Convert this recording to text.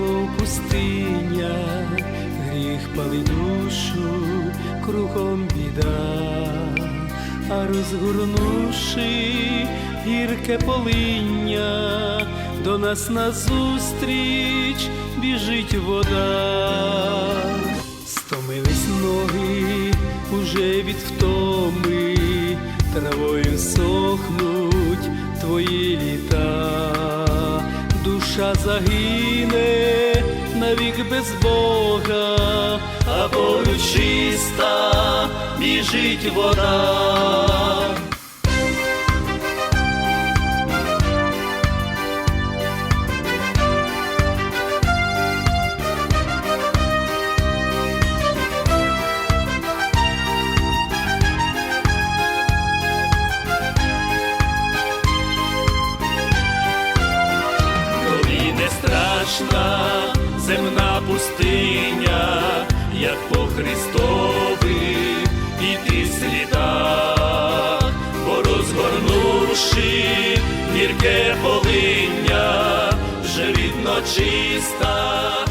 немов пустиня, гріх палить душу, кругом біда, а розгорнувши гірке полиння, до нас назустріч біжить вода, стомились ноги уже від втоми, травою сохнуть твої літа. Душа загине навік без Бога, а волю чиста біжить вода. Страшна пустиня, як по Христових іти слідах, бо розгорнувши гірке полиння, вже рідно чиста